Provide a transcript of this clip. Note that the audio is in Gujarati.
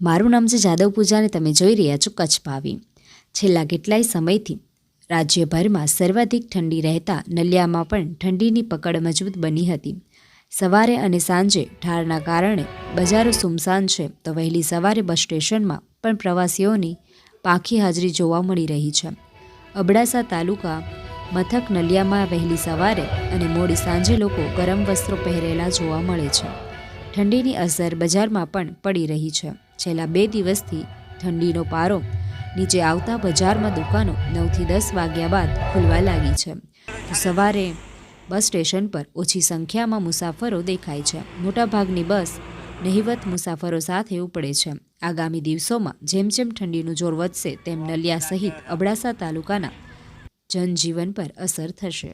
મારું નામ છે જાદવ પૂજાને તમે જોઈ રહ્યા છો કચ્છ ભાવી. છેલ્લા કેટલાય સમયથી રાજ્યભરમાં સર્વાધિક ઠંડી રહેતા નલિયામાં પણ ઠંડીની પકડ મજબૂત બની હતી. સવારે અને સાંજે ઠારના કારણે બજારો સુમસાન છે તો વહેલી સવારે બસ સ્ટેશનમાં પણ પ્રવાસીઓની પાંખી હાજરી જોવા મળી રહી છે. અબડાસા તાલુકા મથક નલિયામાં વહેલી સવારે અને મોડી સાંજે લોકો ગરમ વસ્ત્રો પહેરેલા જોવા મળે છે. ઠંડીની અસર બજારમાં પણ પડી રહી છે. છેલ્લા બે દિવસથી ઠંડીનો પારો નીચે આવતા બજારમાં દુકાનો નવથી દસ વાગ્યા બાદ ખુલવા લાગી છે. સવારે બસ સ્ટેશન પર ઓછી સંખ્યામાં મુસાફરો દેખાય છે. મોટાભાગની બસ નહિવત મુસાફરો સાથે ઉપડે છે. આગામી દિવસોમાં જેમ જેમ ઠંડીનું જોર વધશે તેમ નલિયા સહિત અબડાસા તાલુકાના જનજીવન પર અસર થશે.